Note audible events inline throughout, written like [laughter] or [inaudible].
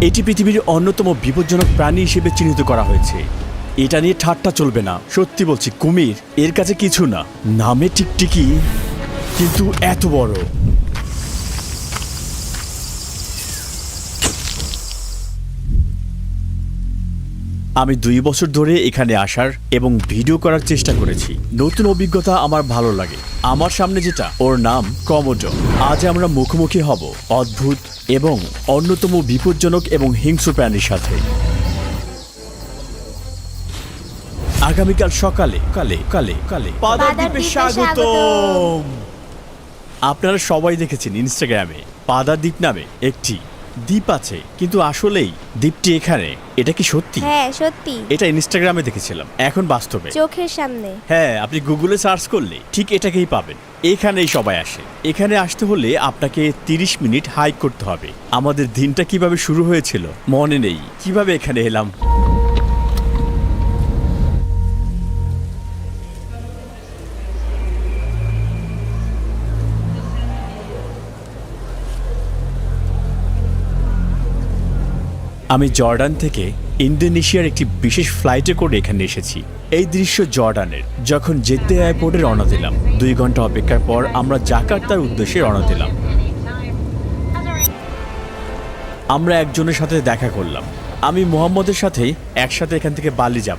এটি পৃথিবীর অন্যতম বিপজ্জনক প্রাণী হিসেবে চিহ্নিত করা হয়েছে। এটা নিয়ে ঠাট্টা চলবে না। সত্যি বলছি, কুমির, এর কাছে কিছু না। নামে টিকটিকি কিন্তু এত বড়। আমি দুই বছর ধরে এখানে আসার এবং ভিডিও করার চেষ্টা করেছি। নতুন অভিজ্ঞতা আমার ভালো লাগে। আমার সামনে যেটা ওর নাম কমোডো। আজ আমরা মুখোমুখি হব অদ্ভুত এবং অন্যতম বিপজ্জনক এবং হিংস্র প্রাণীর সাথে। আগামীকাল সকালে কালে কালে কালে। পাদাদ্বীপে স্বাগতম। আপনারা সবাই দেখেছেন ইনস্টাগ্রামে পাদা দ্বীপ নামে একটি দ্বীপ আছে কিন্তু আসলেই দ্বীপটি এখানে এটা কি সত্যি? হ্যাঁ সত্যি। এটা ইনস্টাগ্রামে দেখেছিলাম এখন বাস্তবে। চোখের সামনে। হ্যাঁ আপনি গুগলে সার্চ করলে ঠিক এটাকেই পাবেন। এখানেই সবাই আসে। এখানে আসতে হলে আপনাকে 30 মিনিট হাইক করতে হবে। আমাদের দিনটা কীভাবে শুরু হয়েছিল মনে নেই। কীভাবে এখানে এলাম? আমি জর্ডান থেকে ইন্দোনেশিয়ার একটি বিশেষ ফ্লাইটে করে এখানে এসেছি। এই দৃশ্য জর্ডানের যখন জেদ্দে এয়ারপোর্টে রওনা দিলাম। দুই ঘণ্টা অপেক্ষার পর আমরা জাকার্তার উদ্দেশ্যে রওনা দিলাম। আমরা একজনের সাথে দেখা করলাম। আমি মোহাম্মদের সাথে একসাথে এখান থেকে বালি যাব।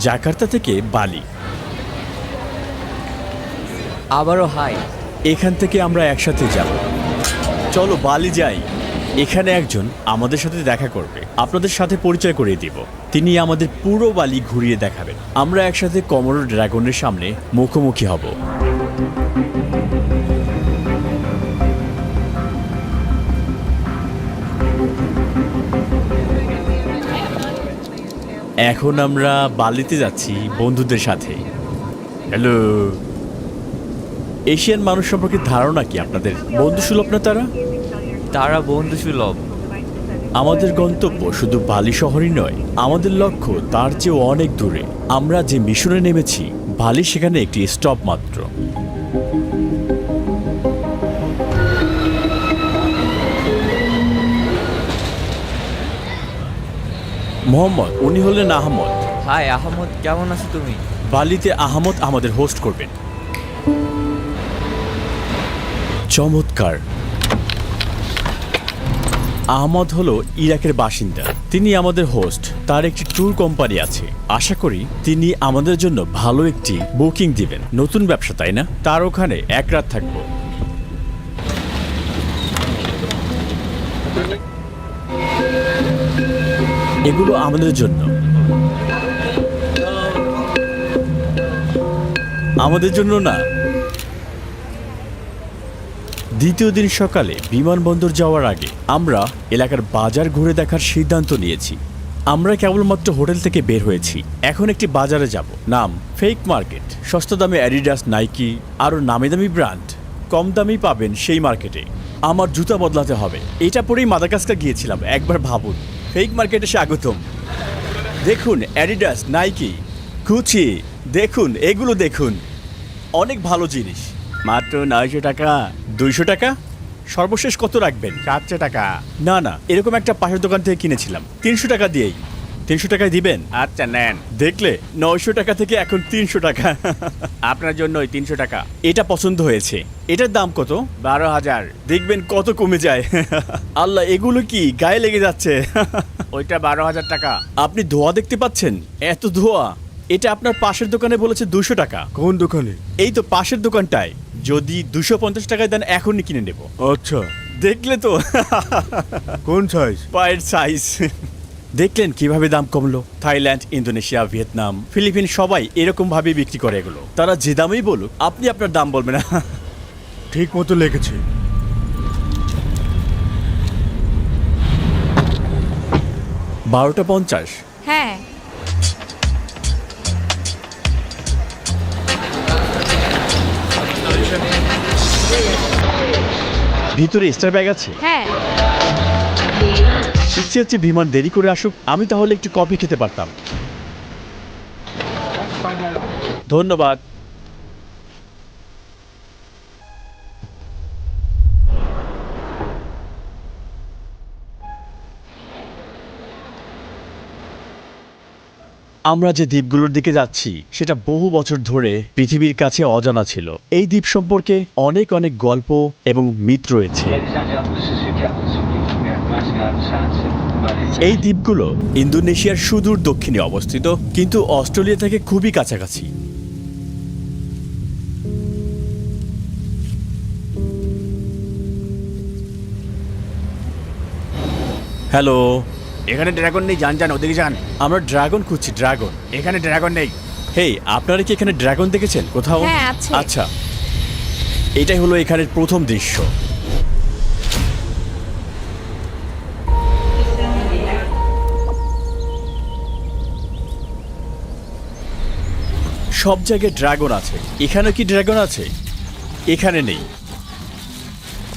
জাকার্তা থেকে বালি। আবারও হাই। এখান থেকে আমরা একসাথে যাব। চলো বালি যাই। এখানে একজন আমাদের সাথে দেখা করবে। আপনাদের সাথে পরিচয় করিয়ে দিব। তিনি আমাদের পুরো বালি ঘুরিয়ে দেখাবেন। আমরা একসাথে কমরো ড্রাগনের সামনে মুখোমুখি হব। এখন আমরা বালিতে যাচ্ছি বন্ধুদের সাথে। হ্যালো। এশিয়ান মানুষ সম্পর্কে ধারণা কি আপনাদের? বন্ধুসুলভ না তারা? তারা বন্ধু সুলভ। আমাদের গন্তব্য শুধু বালি শহরই নয় আমাদের লক্ষ্য তার চেয়েও অনেক দূরে। আমরা যে মিশনে নেমেছি বালি সেখানে একটি স্টপ মাত্র। মোহাম্মদ উনি হলেন আহমদ। হাই আহমদ কেমন আছো তুমি? বালিতে আহমদ আমাদের হোস্ট করবেন। চমৎকার। আহমদ হলো ইরাকের বাসিন্দা। তিনি আমাদের হোস্ট, তার একটি ট্যুর কোম্পানি আছে। আশা করি তিনি আমাদের জন্য ভালো একটি বুকিং দিবেন। নতুন ব্যবসা, তাই না? তার ওখানে এক রাত থাকব। এগুলো আমাদের জন্য। আমাদের জন্য না। দ্বিতীয় দিন সকালে বিমানবন্দর যাওয়ার আগে আমরা এলাকার বাজার ঘুরে দেখার সিদ্ধান্ত নিয়েছি। আমরা কেবলমাত্র হোটেল থেকে বের হয়েছি। এখন একটি বাজারে যাব। নাম ফেক মার্কেট সস্তা দামে অ্যাডিডাস নাইকি আরও নামি দামি ব্র্যান্ড। কম দামেই পাবেন সেই মার্কেটে। আমার জুতা বদলাতে হবে। এটা পরেই মাদাগাস্কার গিয়েছিলাম। একবার ভাবুন। ফেক মার্কেটে স্বাগতম। দেখুন অ্যাডিডাস নাইকি কুচি দেখুন, এগুলো দেখুন। অনেক ভালো জিনিস। মাত্র নয়শো টাকা। দুইশো টাকা? সর্বশেষ কত রাখবেন? চারশো টাকা। না না এরকম একটা পাশের দোকান থেকে কিনেছিলাম। তিনশো টাকা দিয়েই। তিনশো টাকায় দিবেন? আচ্ছা নেন। দেখলে নয়শো টাকা থেকে এখন তিনশো টাকা। আপনার জন্য ওই তিনশো টাকা। এটা পছন্দ হয়েছে। এটার দাম কত? বারো হাজার। দেখবেন কত কমে যায়। আল্লাহ এগুলো কি গায়ে লেগে যাচ্ছে? ওইটা বারো হাজার টাকা। আপনি ধোয়া দেখতে পাচ্ছেন? এত ধোয়া। এটা আপনার পাশের দোকানে বলেছে দুশো টাকা। কোন দোকানে? এই তো পাশের দোকানটায়। যদি দুশো পঞ্চাশ টাকায় দেন এখনই কিনে নেব। আচ্ছা। দেখলে তো? কোন সাইজ পায়ের সাইজ দেখলেন কীভাবে দাম কমলো? থাইল্যান্ড ইন্দোনেশিয়া ভিয়েতনাম ফিলিপিন সবাই এরকম ভাবে বিক্রি করে এগুলো। তারা যে দামেই বলুক আপনি আপনার দাম বলবেন। না ঠিক মতো লেগেছে বারোটা পঞ্চাশ। হ্যাঁ। ভিতরে স্টার ব্যাগ আছে? হ্যাঁ। ইচ্ছে হচ্ছে বিমান দেরি করে আসুক আমি তাহলে একটু কফি খেতে পারতাম। ধন্যবাদ। আমরা যে দ্বীপগুলোর দিকে যাচ্ছি, সেটা বহু বছর ধরে পৃথিবীর কাছে অজানা ছিল। এই দ্বীপ সম্পর্কে অনেক অনেক গল্প এবং মিথ রয়েছে। এই দ্বীপগুলো ইন্দোনেশিয়ার সুদূর দক্ষিণে অবস্থিত, কিন্তু অস্ট্রেলিয়া থেকে খুবই কাছাকাছি। হ্যালো। এখানে ড্রাগন নেই যান যান ওদিকে যান। আমরা ড্রাগন খুঁজছি ড্রাগন। এখানে ড্রাগন নেই। হেই আপনারা কি এখানে ড্রাগন দেখেছেন কোথাও? হ্যাঁ, আছে। আচ্ছা। এটাই হলো এখানের প্রথম দৃশ্য। সব জায়গায় ড্রাগন আছে। এখানে কি ড্রাগন আছে? এখানে নেই।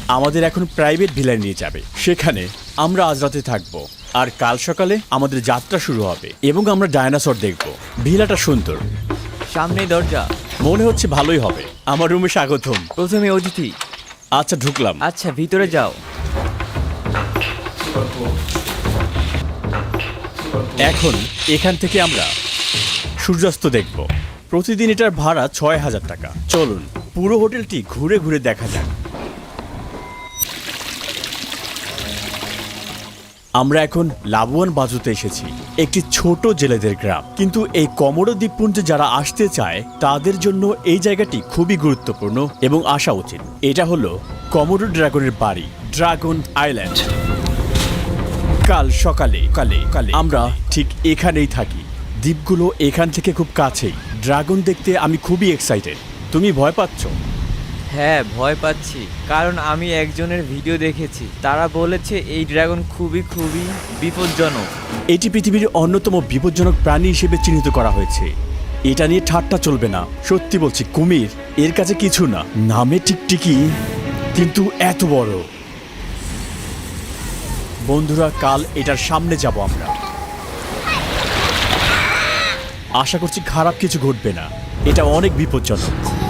আমাদের এখন প্রাইভেট ভিলায় নিয়ে যাবে। সেখানে আমরা আজ রাতে থাকব। আর কাল সকালে আমাদের যাত্রা শুরু হবে এবং আমরা ডায়নাসর দেখব। ভিলাটা সুন্দর। সামনেই দরজা। মনে হচ্ছে ভালোই হবে। আমার রুমে স্বাগতম। প্রথমে অতিথি। আচ্ছা ঢুকলাম। আচ্ছা ভিতরে যাও। এখন এখান থেকে আমরা সূর্যাস্ত দেখব। প্রতিদিন এটার ভাড়া ছয় হাজার টাকা। চলুন পুরো হোটেলটি ঘুরে ঘুরে দেখা যাক। আমরা এখন লাবুয়ান বাজুতে এসেছি, একটি ছোট জেলেদের গ্রাম। কিন্তু এই কমোডো দ্বীপপুঞ্জে যারা আসতে চায়, তাদের জন্য এই জায়গাটি খুবই গুরুত্বপূর্ণ এবং আসা উচিত। এটা হলো কমোডো ড্রাগনের বাড়ি, ড্রাগন আইল্যান্ড। কাল সকালে, কালে কালে আমরা ঠিক এখানেই থাকি। দ্বীপগুলো এখান থেকে খুব কাছেই। ড্রাগন দেখতে আমি খুবই এক্সাইটেড তুমি ভয় পাচ্ছ? হ্যাঁ ভয় পাচ্ছি। কারণ আমি একজনের ভিডিও দেখেছি। তারা বলেছে এই ড্রাগন খুবই খুবই বিপজ্জনক। এটি পৃথিবীর অন্যতম বিপজ্জনক প্রাণী হিসেবে চিহ্নিত করা হয়েছে। এটা নিয়ে ঠাট্টা চলবে না। সত্যি বলছি, কুমির এর কাছে কিছু না। নামে টিকটিকি কিন্তু এত বড়। বন্ধুরা, কাল এটার সামনে যাব আমরা। আশা করছি খারাপ কিছু ঘটবে না। এটা অনেক বিপজ্জনক।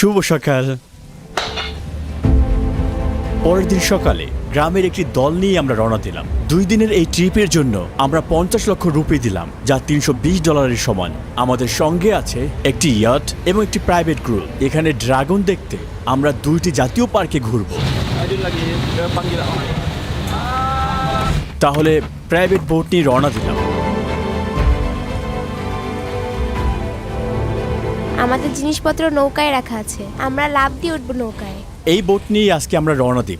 শুভ সকাল। পরের দিন সকালে গ্রামের একটি দল নিয়ে আমরা রওনা দিলাম। দুই দিনের এই ট্রিপের জন্য আমরা পঞ্চাশ লক্ষ রুপি দিলাম, যা তিনশো বিশ ডলারের সমান। আমাদের সঙ্গে আছে একটি ইয়াট এবং একটি প্রাইভেট গ্রুপ এখানে ড্রাগন দেখতে আমরা দুইটি জাতীয় পার্কে ঘুরব। তাহলে প্রাইভেট বোট নিয়ে রওনা দিলাম। আমাদের জিনিসপত্র নৌকায় রাখা আছে। আমরা লাভ দিয়ে উঠবো নৌকায়। এই বোট নিয়ে আজকে আমরা রওনা দিব।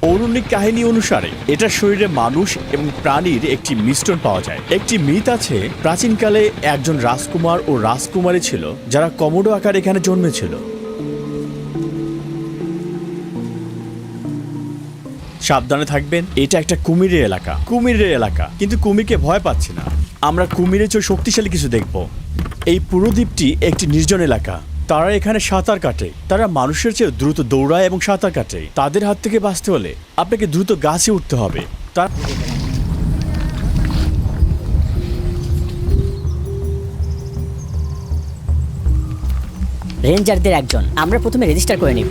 পৌরাণিক কাহিনী অনুসারে এটা শরীরে মানুষ এবং প্রাণীর একটি মিশ্রণ পাওয়া যায়। একটি মিথ আছে, প্রাচীনকালে একজন রাজকুমার ও রাজকুমারী ছিল, যারা কমোডো আকার এখানে জন্মেছিল। সাবধানে থাকবেন, এটা একটা কুমিরের এলাকা। কুমিরের এলাকা, কিন্তু কুমিরকে ভয় পাচ্ছি না। আমরা কুমিরের চেয়ে শক্তিশালী কিছু দেখব। এই পুরো দ্বীপটি একটি নির্জন এলাকা। তারা এখানে সাঁতার কাটে। তারা মানুষের চেয়ে দ্রুত দৌড়ায় এবং সাঁতার কাটে। তাদের হাত থেকে বাঁচতে হলে আপনাকে দ্রুত গাছে উঠতে হবে। তার রেঞ্জারদের একজন। আমরা প্রথমে রেজিস্টার করে নিব।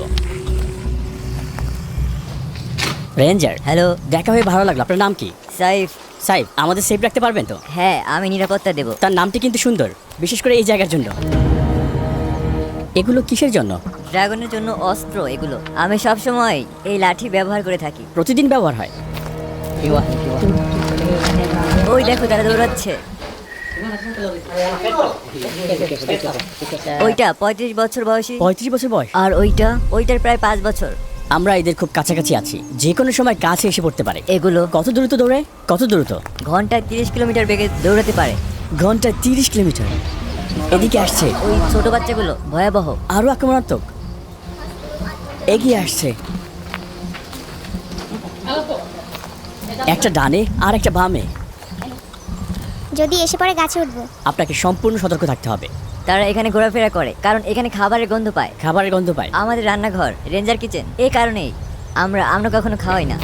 রেঞ্জার হ্যালো দেখা হয়ে ভালো লাগল। আপনার নাম কি? সাইফ। সাহেব আমাদের সেফ রাখতে পারবেন তো? হ্যাঁ আমি নিরাপত্তা দেব। তার নামটি কিন্তু সুন্দর বিশেষ করে এই জায়গার জন্য। এগুলো কিসের জন্য? ড্রাগনের জন্য অস্ত্র এগুলো। আমি সব সময় এই লাঠি ব্যবহার করে থাকি। প্রতিদিন ব্যবহার হয়? ওই দেখো তারা দৌড়াচ্ছে। ওইটা পঁয়ত্রিশ বছর বয়সী। পঁয়ত্রিশ বছর বয়স? আর ওইটা ওইটার প্রায় পাঁচ বছর। আমরা এদের খুব কাছাকাছি আছি। যে কোনো সময় কাছে এসে পড়তে পারে। এগুলো কত দ্রুত দৌড়ে? কত দ্রুত ঘন্টায় তিরিশ কিলোমিটার বেগে দৌড়াতে পারে। ঘন্টায় তিরিশ কিলোমিটার? এদিকে আসছে। ওই ছোট বাচ্চাগুলো ভয়াবহ। আরও আক্রমণাত্মক। এগিয়ে আসছে। একটা ডানে আর একটা বামে। যদি এসে পরে গাছে উঠবো। আপনাকে সম্পূর্ণ সতর্ক থাকতে হবে। তারা এখানে ঘোরাফেরা করে কারণ এখানে খাবারের গন্ধ পায়। খাবারের গন্ধ পায়। আমাদের রান্নাঘর রেঞ্জার কিচেন এই কারণেই আমরা আমরা কখনো খাওয়াই না।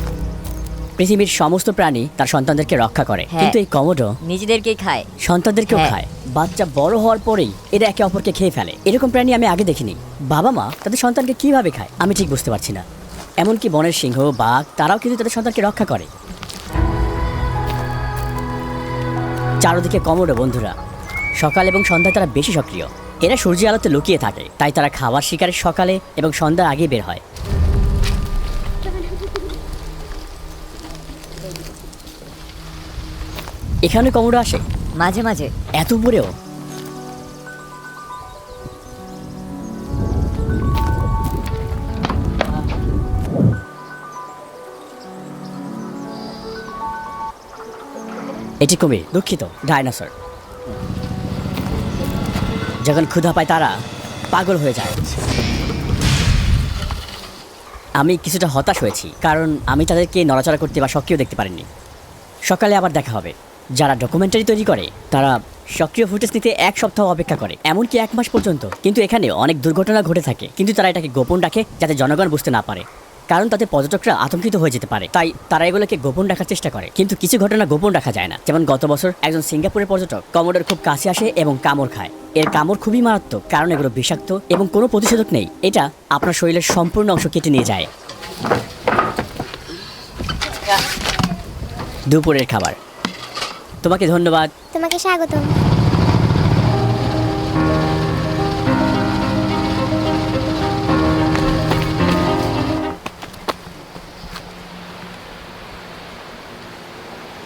পৃথিবীর সমস্ত প্রাণী তার সন্তানদেরকে রক্ষা করে। হ্যাঁ। কিন্তু এই কমোডো নিজেদেরকেই খায়। সন্তানদেরকেও হ্যাঁ। খায়। বাচ্চা বড় হওয়ার পরেই এরা একে অপরকে খেয়ে ফেলে। এরকম প্রাণী আমি আগে দেখিনি। বাবা মা তাদের সন্তানকে কীভাবে খায় আমি ঠিক বুঝতে পারছি না। এমনকি বনের সিংহ বাঘ তারাও কিন্তু তাদের সন্তানকে রক্ষা করে। চারদিকে কমোডো বন্ধুরা। সকাল এবং সন্ধ্যায় তারা বেশি সক্রিয়। এরা সূর্যের আলোতে লুকিয়ে থাকে তাই তারা খাবার শিকারে সকালে এবং সন্ধ্যার আগে বের হয়। এখানে কমোডো আসে? মাঝে মাঝে। এত উপরেও? এটি কুমির দুঃখিত ডাইনোসর। যখন ক্ষুধা পায় তারা পাগল হয়ে যায়। আমি কিছুটা হতাশ হয়েছি, কারণ আমি তাদেরকে নড়াচড়া করতে বা সক্রিয় দেখতে পারিনি। সকালে আবার দেখা হবে। যারা ডকুমেন্টারি তৈরি করে, তারা সক্রিয় ফুটেজ নিতে এক সপ্তাহ অপেক্ষা করে, এমনকি এক মাস পর্যন্ত। কিন্তু এখানে অনেক দুর্ঘটনা ঘটে থাকে, কিন্তু তারা এটাকে গোপন রাখে যাতে জনগণ বুঝতে না পারে। কারণ তাতে পর্যটকরা আতঙ্কিত হয়ে যেতে পারে। তাই তারা এগুলোকে গোপন রাখার চেষ্টা করে। কিন্তু কিছু ঘটনা গোপন রাখা যায় না। যেমন গত বছর একজন সিঙ্গাপুরের পর্যটক কমোডোর খুব কাছে আসে এবং কামড় খায়। এর কামড় খুবই মারাত্মক, কারণ এগুলো বিষাক্ত এবং কোনো প্রতিষেধক নেই। এটা আপনার শরীরের সম্পূর্ণ অংশ কেটে নিয়ে যায়। দুপুরের খাবার। তোমাকে ধন্যবাদ। তোমাকে স্বাগতম।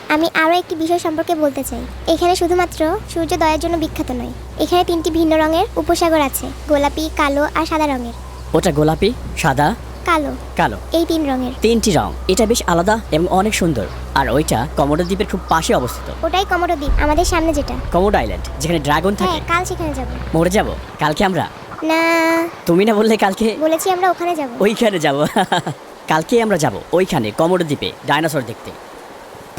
আমি আরও একটি বিষয় সম্পর্কে বলতে চাই। এখানে শুধুমাত্র সূর্যোদয়ের জন্য বিখ্যাত নয়। এখানে তিনটি ভিন্ন রঙের উপসাগর আছে গোলাপি কালো আর সাদা রঙের। ওটা গোলাপি সাদা কালো। কালো। এই তিন রঙের। তিনটি রং। এটা বেশ আলাদা এবং অনেক সুন্দর। আর ওইটা কমোডো দ্বীপের খুব পাশে অবস্থিত। ওটাই কমোডো দ্বীপ আমাদের সামনে যেটা। কমোডো আইল্যান্ড যেখানে ড্রাগন হ্যাঁ থাকে কাল সেখানে যাব। মরে যাব? কালকে আমরা? না। তুমি না বললে কালকে? বলেছি আমরা ওখানে যাব। ওইখানে যাব। [laughs] কালকে আমরা যাব ওইখানে কমোডো দ্বীপে ডাইনোসর দেখতে।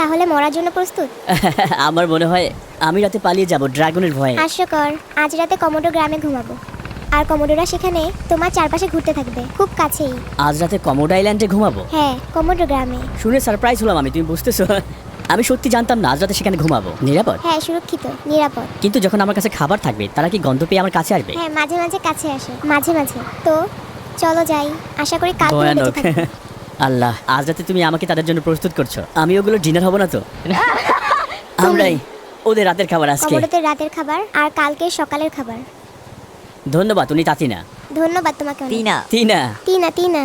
তাহলে মরার জন্য প্রস্তুত? [laughs] আমার মনে হয় আমি রাতে পালিয়ে যাব ড্রাগনের ভয়ে। হাস্যকর। আজ রাতে কমোডো গ্রামে ঘুমাবো। আর কমোডোরা সেখানে তোমার চারপাশে ঘুরতে থাকবে খুব কাছেই। আজ রাতে কমোডো আইল্যান্ডে ঘুমাবো? হ্যাঁ কমোডো গ্রামে। শুনে সারপ্রাইজ হলাম আমি তুমি বুঝতেছো? [laughs] আমি সত্যি জানতাম না আজ রাতে সেখানে ঘুমাবো। নিরাপদ? হ্যাঁ সুরক্ষিত নিরাপদ। কিন্তু যখন আমার কাছে খাবার থাকবে তারা কি গন্ধ পেয়ে আমার কাছে আসবে? হ্যাঁ মাঝে মাঝে কাছে আসে। মাঝে মাঝে। তো চলো যাই। আশা করি কাল তুমি বেঁচে থাকবে। [laughs] আল্লাহ আজ রাতে তুমি আমাকে তাদের জন্য প্রস্তুত করছ। আমি ওগুলো ডিনার হব না তো? [laughs] আমরাই ওদের রাতের খাবার আজকে। ওদের রাতের খাবার আর কালকে সকালের খাবার। ধন্যবাদ উনি তাতিনা। ধন্যবাদ তোমাকে অনেক। টিনা তিনা। টিনা টিনা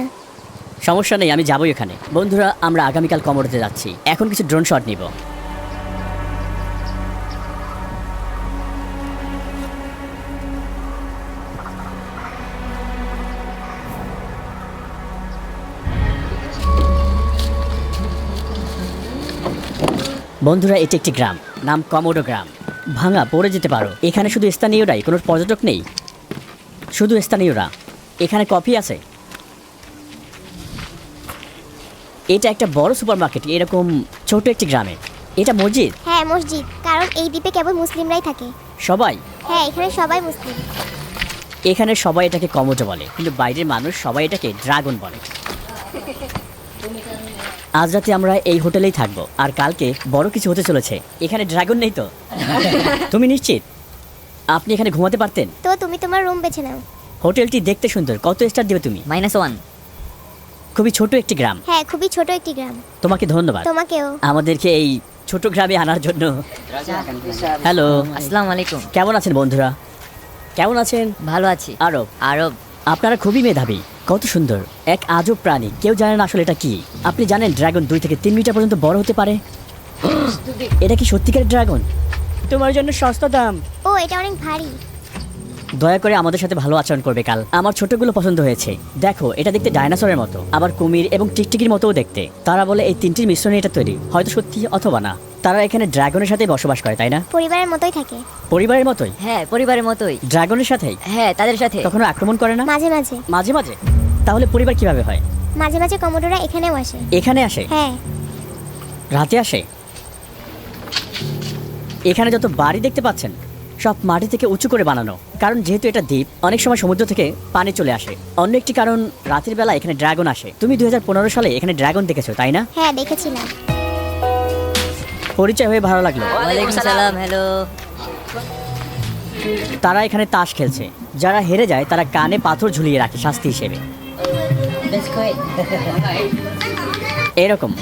সমস্যা নেই আমি যাব এখানে বন্ধুরা আমরা আগামীকাল কমরতে যাচ্ছি। এখন কিছু ড্রোন শট নিব। বন্ধুরা এটি একটি গ্রাম। নাম কমোডো গ্রাম। ভাঙা পড়ে যেতে পারো। এখানে শুধু স্থানীয়রাই কোনো পর্যটক নেই। শুধু স্থানীয়রা। এখানে কফি আছে। এটা একটা বড় সুপারমার্কেট এরকম ছোট একটি গ্রামে। এটা মসজিদ? হ্যাঁ মসজিদ। কারণ এই দ্বীপে কেবল মুসলিমরাই থাকে। সবাই? হ্যাঁ এখানে সবাই মুসলিম। এখানে সবাই এটাকে কমোজো বলে। কিন্তু বাইরের মানুষ সবাই এটাকে ড্রাগন বলে। আজ রাতে আমরা এই হোটেলেই থাকব। আর কালকে বড় কিছু হতে চলেছে। এখানে ড্রাগন নেই তো? [laughs] তুমি নিশ্চিত? আপনি এখানে ঘুমাতে পারতেন? তো তুমি তোমার রুম বেছে নাও। হোটেলটি দেখতে সুন্দর। কত স্টার দেবে তুমি? Minus one. খুবই ছোট একটি গ্রাম। হ্যাঁ খুবই ছোট একটি গ্রাম। তোমাকে ধন্যবাদ। তোমাকেও। আমাদেরকে এই ছোট গ্রামে আনার জন্য। হ্যালো। আসসালামু আলাইকুম। কেমন আছেন বন্ধুরা? কেমন আছেন? ভালো আছি। আরব। আরব। আপনারা খুবই মেধাবী। কত সুন্দর। এক আজব প্রাণী। কেউ জানেন আসলে এটা কি। আপনি জানেন ড্রাগন দুই থেকে তিন মিটার পর্যন্ত বড় হতে পারে? এটা কি সত্যিকারের ড্রাগন? তোমার জন্য সস্তা দাম। ও এটা অনেক ভারী। দয়া করে আমাদের সাথে ভালো আচরণ করবে কাল। আমার ছোটগুলো পছন্দ হয়েছে। দেখো এটা দেখতে ডাইনোসরের মতো। আবার কুমির এবং টিকটিকির মতোও দেখতে। তারা বলে এই তিনটির মিশ্রণে এটা তৈরি। হয়তো সত্যি অথবা না। তারা এখানে ড্রাগনের সাথে বসবাস করে তাই না? পরিবারের মতোই থাকে। পরিবারের মতোই? হ্যাঁ পরিবারের মতোই। ড্রাগনের সাথেই? হ্যাঁ তাদের সাথে। কখনো আক্রমণ করে না? মাঝে মাঝে। মাঝে মাঝে? তাহলে পরিবার কীভাবে হয়? মাঝে মাঝে কমোডোরা এখানেও আসে। এখানে আসে? হ্যাঁ। রাতে আসে? এখানে যত বাড়ি দেখতে পাচ্ছেন সব মাটি থেকে উঁচু করে বানানো। কারণ যেহেতু এটা দ্বীপ অনেক সময় সমুদ্র থেকে পানি চলে আসে। অন্য একটি কারণ রাতের বেলা এখানে ড্রাগন আসে। তুমি দুই হাজার পনেরো সালে এখানে ড্রাগন দেখেছ তাই না? হ্যাঁ দেখেছিলাম। পরিচয় হয়ে ভালো লাগল। ওয়ালাইকুম সালাম। হ্যালো তারা এখানে তাস খেলছে। যারা হেরে যায় তারা কানে পাথর ঝুলিয়ে রাখে শাস্তি হিসেবে। [laughs] এরকম।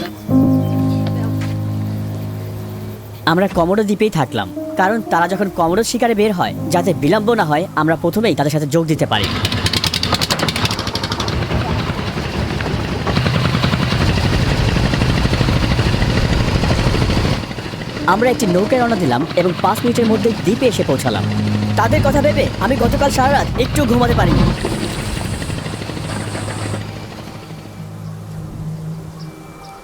আমরা কমোডো দ্বীপেই থাকলাম কারণ তারা যখন কমোডো শিকারে বের হয় যাতে বিলম্ব না হয় আমরা প্রথমেই তাদের সাথে যোগ দিতে পারি। আমরা একটি নৌকায় রওনা দিলাম এবং পাঁচ মিনিটের মধ্যে দ্বীপে এসে পৌঁছালাম। তাদের কথা ভেবে আমি গতকাল সারা রাত একটু ঘুমাতে পারিনি।